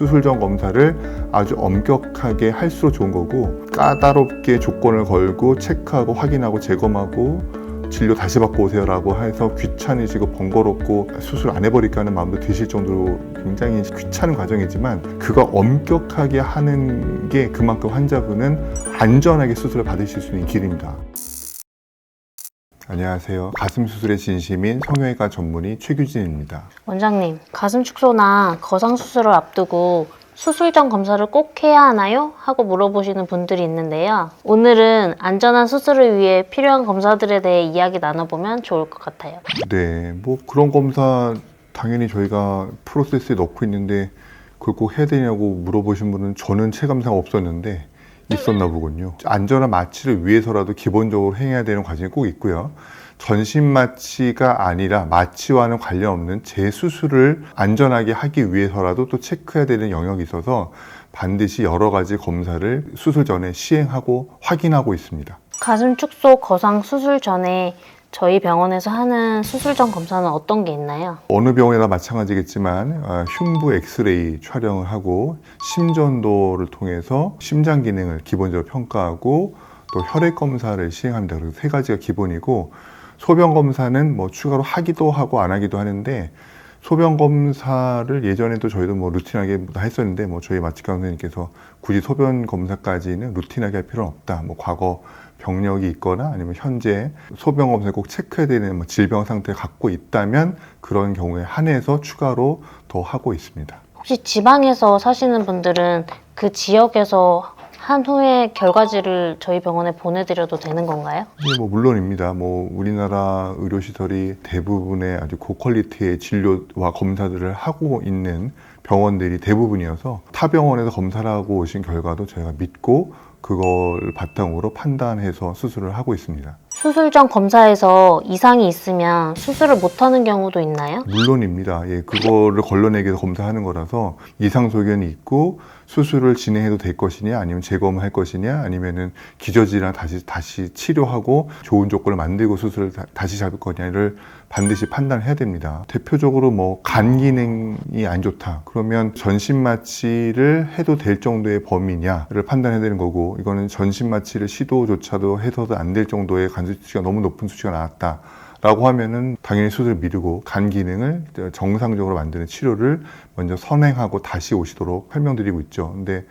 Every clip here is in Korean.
수술 전 검사를 아주 엄격하게 할수록 좋은 거고 까다롭게 조건을 걸고 체크하고 확인하고 재검하고 진료 다시 받고 오세요라고 해서 귀찮으시고 번거롭고 수술 안 해버릴까 하는 마음도 드실 정도로 굉장히 귀찮은 과정이지만 그거 엄격하게 하는 게 그만큼 환자분은 안전하게 수술을 받으실 수 있는 길입니다. 안녕하세요. 가슴 수술의 진심인 성형외과 전문의 최규진입니다. 원장님, 가슴 축소나 거상 수술을 앞두고 수술 전 검사를 꼭 해야 하나요? 하고 물어보시는 분들이 있는데요. 오늘은 안전한 수술을 위해 필요한 검사들에 대해 이야기 나눠보면 좋을 것 같아요. 네, 뭐 그런 검사 당연히 저희가 프로세스에 넣고 있는데 그걸 꼭 해야 되냐고 물어보신 분은 저는 체감상 없었는데 있었나 보군요. 안전한 마취를 위해서라도 기본적으로 행해야 되는 과정이 꼭 있고요. 전신 마취가 아니라 마취와는 관련 없는 재수술을 안전하게 하기 위해서라도 또 체크해야 되는 영역이 있어서 반드시 여러 가지 검사를 수술 전에 시행하고 확인하고 있습니다. 가슴 축소 거상 수술 전에 저희 병원에서 하는 수술 전 검사는 어떤 게 있나요? 어느 병원이나 마찬가지겠지만 아, 흉부 엑스레이 촬영을 하고 심전도를 통해서 심장 기능을 기본적으로 평가하고 또 혈액 검사를 시행합니다. 그래서 세 가지가 기본이고 소변 검사는 뭐 추가로 하기도 하고 안 하기도 하는데 소변 검사를 예전에도 저희도 뭐 루틴하게 다 했었는데 뭐 저희 마취과 선생님께서 굳이 소변 검사까지는 루틴하게 할 필요는 없다. 뭐 과거 병력이 있거나 아니면 현재 소변 검사에 꼭 체크해야 되는 뭐 질병 상태를 갖고 있다면 그런 경우에 한해서 추가로 더 하고 있습니다. 혹시 지방에서 사시는 분들은 그 지역에서 한 후에 결과지를 저희 병원에 보내드려도 되는 건가요? 네, 뭐 물론입니다. 뭐 우리나라 의료시설이 대부분의 아주 고퀄리티의 진료와 검사들을 하고 있는 병원들이 대부분이어서 타 병원에서 검사를 하고 오신 결과도 저희가 믿고 그걸 바탕으로 판단해서 수술을 하고 있습니다. 수술 전 검사에서 이상이 있으면 수술을 못하는 경우도 있나요? 물론입니다. 예, 그거를 걸러내기 위해서 검사하는 거라서 이상 소견이 있고 수술을 진행해도 될 것이냐, 아니면 재검을 할 것이냐, 아니면은 기저질환 다시 다시 치료하고 좋은 조건을 만들고 수술을 다, 다시 잡을 거냐를 반드시 판단해야 됩니다. 대표적으로 뭐 간 기능이 안 좋다. 그러면 전신 마취를 해도 될 정도의 범위냐를 판단해야 되는 거고, 이거는 전신 마취를 시도조차도 해서도 안 될 정도의 간 수치가 너무 높은 수치가 나왔다. 라고 하면은 당연히 수술을 미루고 간 기능을 정상적으로 만드는 치료를 먼저 선행하고 다시 오시도록 설명드리고 있죠. 근데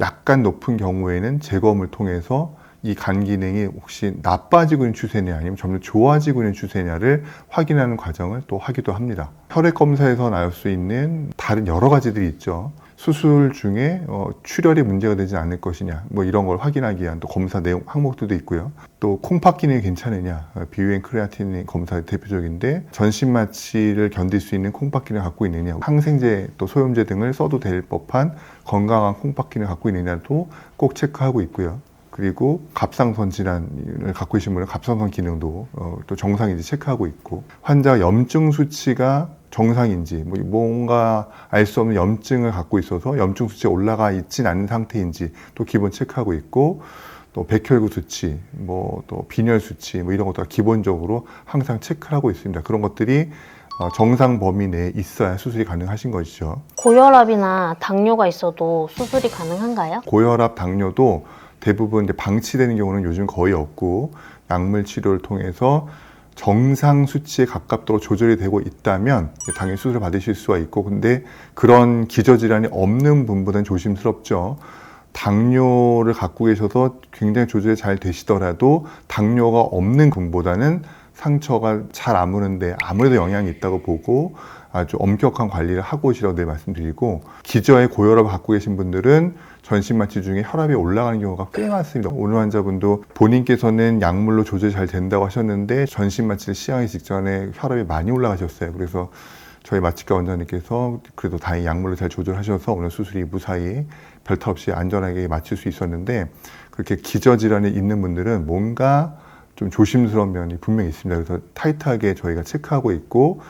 약간 높은 경우에는 재검을 통해서 이 간 기능이 혹시 나빠지고 있는 추세냐 아니면 점점 좋아지고 있는 추세냐를 확인하는 과정을 또 하기도 합니다. 혈액 검사에서 나올 수 있는 다른 여러 가지들이 있죠. 수술 중에 어, 출혈이 문제가 되지 않을 것이냐 뭐 이런 걸 확인하기 위한 또 검사 내용 항목들도 있고요. 또 콩팥 기능이 괜찮으냐 어, 비유엔 크레아틴 검사 대표적인데 전신 마취를 견딜 수 있는 콩팥 기능을 갖고 있느냐 항생제 또 소염제 등을 써도 될 법한 건강한 콩팥 기능을 갖고 있느냐도 꼭 체크하고 있고요. 그리고 갑상선 질환을 갖고 계신 분은 갑상선 기능도 어, 또 정상인지 체크하고 있고 환자 염증 수치가 정상인지 뭐 뭔가 알 수 없는 염증을 갖고 있어서 염증 수치가 올라가 있진 않은 상태인지 또 기본 체크하고 있고 또 백혈구 수치 뭐 또 빈혈 수치 뭐 이런 것도 기본적으로 항상 체크를 하고 있습니다. 그런 것들이 어, 정상 범위 내에 있어야 수술이 가능하신 것이죠. 고혈압이나 당뇨가 있어도 수술이 가능한가요? 고혈압, 당뇨도 대부분 이제 방치되는 경우는 요즘 거의 없고 약물 치료를 통해서 정상 수치에 가깝도록 조절이 되고 있다면 당연히 수술을 받으실 수가 있고 근데 그런 기저질환이 없는 분보다는 조심스럽죠. 당뇨를 갖고 계셔서 굉장히 조절이 잘 되시더라도 당뇨가 없는 분보다는 상처가 잘 아무는데 아무래도 영향이 있다고 보고 아주 엄격한 관리를 하고 오시라고 늘 말씀드리고 기저에 고혈압을 갖고 계신 분들은 전신 마취 중에 혈압이 올라가는 경우가 꽤 많습니다. 오늘 환자분도 본인께서는 약물로 조절이 잘 된다고 하셨는데 전신 마취를 시행하기 직전에 혈압이 많이 올라가셨어요. 그래서 저희 마취과 원장님께서 그래도 다행히 약물로 잘 조절하셔서 오늘 수술이 무사히 별탈 없이 안전하게 마칠 수 있었는데 그렇게 기저질환이 있는 분들은 뭔가 좀 조심스러운 면이 분명히 있습니다. 그래서 타이트하게 저희가 체크하고 있고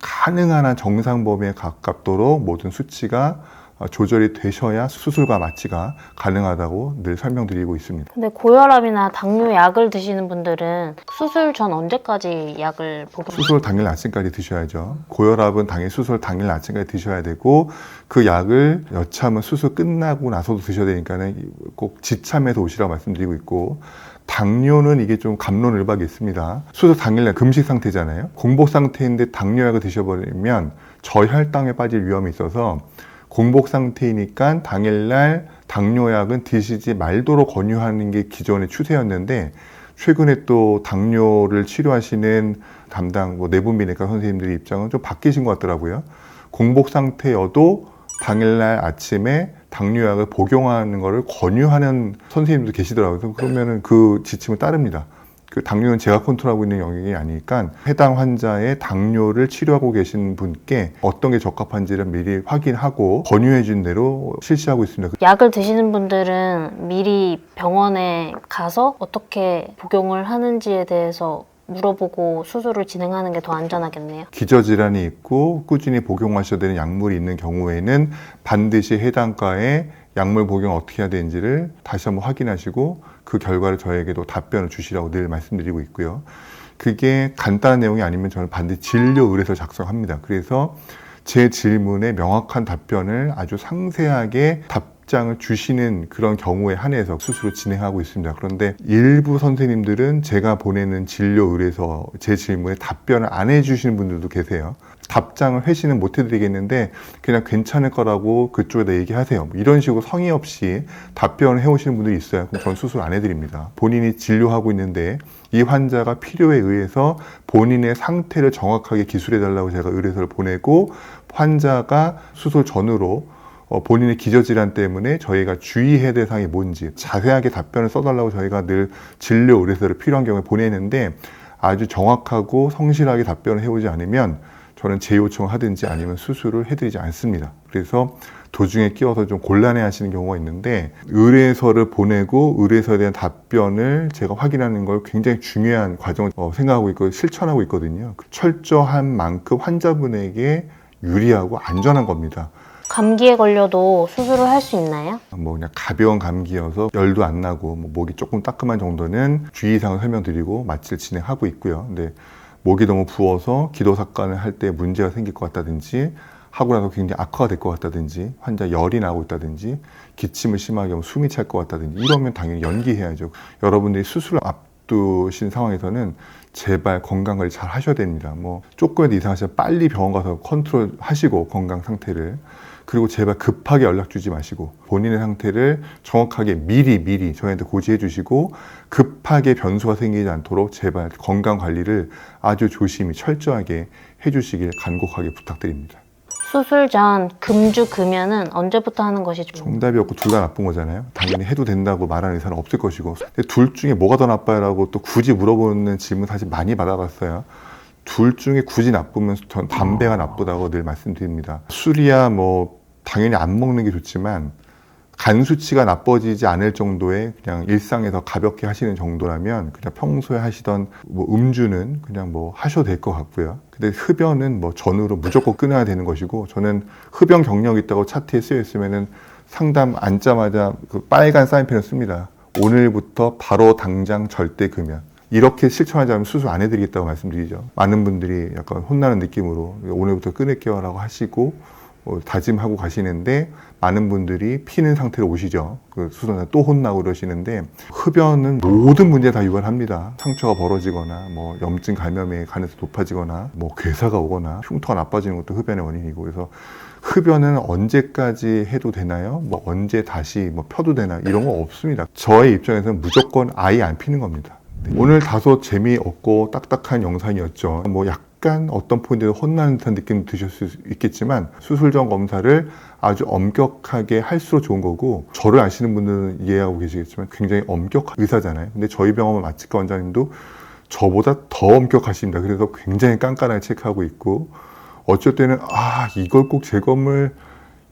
가능한 한 정상 범위에 가깝도록 모든 수치가 어, 조절이 되셔야 수술과 마취가 가능하다고 늘 설명드리고 있습니다. 근데 고혈압이나 당뇨 약을 드시는 분들은 수술 전 언제까지 약을 복용? 수술 당일 아침까지 드셔야죠. 고혈압은 당일 수술 당일 아침까지 드셔야 되고 그 약을 여참은 수술 끝나고 나서도 드셔야 되니까는 꼭 지참해서 오시라고 말씀드리고 있고 당뇨는 이게 좀 감론을박이 있습니다. 수술 당일날 금식 상태잖아요. 공복 상태인데 당뇨약을 드셔버리면 저혈당에 빠질 위험이 있어서 공복 상태이니까 당일날 당뇨약은 드시지 말도록 권유하는 게 기존의 추세였는데 최근에 또 당뇨를 치료하시는 담당 뭐 내분비내과 선생님들의 입장은 좀 바뀌신 것 같더라고요. 공복 상태여도 당일날 아침에 당뇨약을 복용하는 것을 권유하는 선생님도 계시더라고요. 그러면은 그 지침을 따릅니다. 그 당뇨는 제가 컨트롤하고 있는 영역이 아니니까 해당 환자의 당뇨를 치료하고 계신 분께 어떤 게 적합한지를 미리 확인하고 권유해 준 대로 실시하고 있습니다. 약을 드시는 분들은 미리 병원에 가서 어떻게 복용을 하는지에 대해서 물어보고 수술을 진행하는 게 더 안전하겠네요. 기저질환이 있고 꾸준히 복용하셔야 되는 약물이 있는 경우에는 반드시 해당과의 약물 복용 어떻게 해야 되는지를 다시 한번 확인하시고 그 결과를 저에게도 답변을 주시라고 늘 말씀드리고 있고요. 그게 간단한 내용이 아니면 저는 반드시 진료 의뢰서 작성합니다. 그래서 제 질문에 명확한 답변을 아주 상세하게 답장을 주시는 그런 경우에 한해서 수술을 진행하고 있습니다. 그런데 일부 선생님들은 제가 보내는 진료 의뢰서 제 질문에 답변을 안 해주시는 분들도 계세요. 답장을 회신은 못 해드리겠는데 그냥 괜찮을 거라고 그쪽에다 얘기하세요. 뭐 이런 식으로 성의 없이 답변을 해오시는 분들이 있어요. 그럼 전 수술 안 해드립니다. 본인이 진료하고 있는데 이 환자가 필요에 의해서 본인의 상태를 정확하게 기술해달라고 제가 의뢰서를 보내고 환자가 수술 전후로 어, 본인의 기저질환 때문에 저희가 주의해야 될 사항이 뭔지 자세하게 답변을 써달라고 저희가 늘 진료 의뢰서를 필요한 경우에 보내는데 아주 정확하고 성실하게 답변을 해오지 않으면 저는 재요청을 하든지 아니면 수술을 해드리지 않습니다. 그래서 도중에 끼어서 좀 곤란해 하시는 경우가 있는데 의뢰서를 보내고 의뢰서에 대한 답변을 제가 확인하는 걸 굉장히 중요한 과정을 어, 생각하고 있고 실천하고 있거든요. 철저한 만큼 환자분에게 유리하고 안전한 겁니다. 감기에 걸려도 수술을 할 수 있나요? 뭐 그냥 가벼운 감기여서 열도 안 나고 뭐 목이 조금 따끔한 정도는 주의사항을 설명드리고 마취를 진행하고 있고요. 근데 목이 너무 부어서 기도 삭관을 할 때 문제가 생길 것 같다든지 하고 나서 굉장히 악화가 될 것 같다든지 환자 열이 나고 있다든지 기침을 심하게 하면 숨이 찰 것 같다든지 이러면 당연히 연기해야죠. 여러분들이 수술을 앞 두신 상황에서는 제발 건강 관리 잘 하셔야 됩니다. 뭐 조금이라도 이상하시면 빨리 병원 가서 컨트롤 하시고 건강 상태를 그리고 제발 급하게 연락 주지 마시고 본인의 상태를 정확하게 미리 미리 저희한테 고지해 주시고 급하게 변수가 생기지 않도록 제발 건강 관리를 아주 조심히 철저하게 해 주시길 간곡하게 부탁드립니다. 수술 전 금주 금연은 언제부터 하는 것이 좋나요? 정답이 없고 둘 다 나쁜 거잖아요. 당연히 해도 된다고 말하는 의사는 없을 것이고. 근데 둘 중에 뭐가 더 나빠요라고 또 굳이 물어보는 질문 사실 많이 받아봤어요. 둘 중에 굳이 나쁘면 전 담배가 나쁘다고 늘 말씀드립니다. 술이야 뭐 당연히 안 먹는 게 좋지만 간 수치가 나빠지지 않을 정도의 그냥 일상에서 가볍게 하시는 정도라면 그냥 평소에 하시던 뭐 음주는 그냥 뭐 하셔도 될 것 같고요. 근데 흡연은 뭐 전후로 무조건 끊어야 되는 것이고 저는 흡연 경력 있다고 차트에 쓰여 있으면은 상담 앉자마자 그 빨간 사인펜을 씁니다. 오늘부터 바로 당장 절대 금연. 이렇게 실천하지 않으면 수술 안 해드리겠다고 말씀드리죠. 많은 분들이 약간 혼나는 느낌으로 오늘부터 끊을게요라고 하시고 어, 다짐하고 가시는데 많은 분들이 피는 상태로 오시죠. 그 수술날 또 혼나고 그러시는데 흡연은 모든 문제 다 유발합니다. 상처가 벌어지거나 뭐 염증 감염의 가능성이 높아지거나 뭐 괴사가 오거나 흉터가 나빠지는 것도 흡연의 원인이고 그래서 흡연은 언제까지 해도 되나요? 뭐 언제 다시 뭐 펴도 되나 이런 거 없습니다. 저의 입장에서는 무조건 아예 안 피는 겁니다. 네. 오늘 다소 재미없고 딱딱한 영상이었죠. 뭐 약 간 어떤 포인트에 혼나는 듯한 느낌 드실 수 있겠지만 수술 전 검사를 아주 엄격하게 할수록 좋은 거고 저를 아시는 분들은 이해하고 계시겠지만 굉장히 엄격한 의사잖아요. 근데 저희 병원 마취과 원장님도 저보다 더 엄격하십니다. 그래서 굉장히 깐깐하게 체크하고 있고 어쩔 때는 아 이걸 꼭 재검을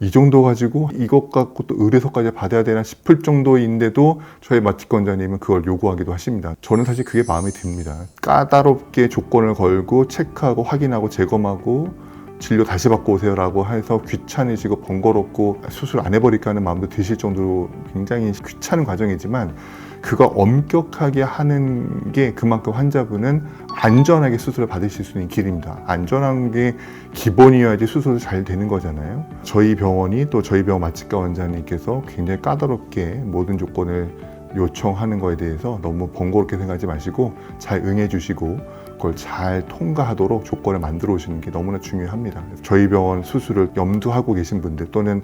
이 정도 가지고 이것 갖고 또 의뢰서까지 받아야 되나 싶을 정도인데도 저희 원장님은 그걸 요구하기도 하십니다. 저는 사실 그게 마음에 듭니다. 까다롭게 조건을 걸고 체크하고 확인하고 재검하고 진료 다시 받고 오세요라고 해서 귀찮으시고 번거롭고 수술 안 해버릴까 하는 마음도 드실 정도로 굉장히 귀찮은 과정이지만 그거 엄격하게 하는 게 그만큼 환자분은 안전하게 수술을 받으실 수 있는 길입니다. 안전한 게 기본이어야지 수술이 잘 되는 거잖아요. 저희 병원이 또 저희 병원 마취과 원장님께서 굉장히 까다롭게 모든 조건을 요청하는 거에 대해서 너무 번거롭게 생각하지 마시고 잘 응해 주시고 그걸 잘 통과하도록 조건을 만들어 오시는 게 너무나 중요합니다. 저희 병원 수술을 염두하고 계신 분들 또는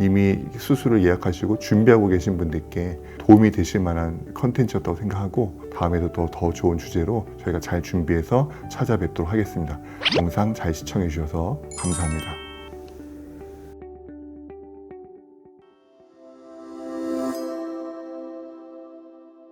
이미 수술을 예약하시고 준비하고 계신 분들께 도움이 되실 만한 컨텐츠였다고 생각하고 다음에도 또 더 좋은 주제로 저희가 잘 준비해서 찾아뵙도록 하겠습니다. 영상 잘 시청해 주셔서 감사합니다.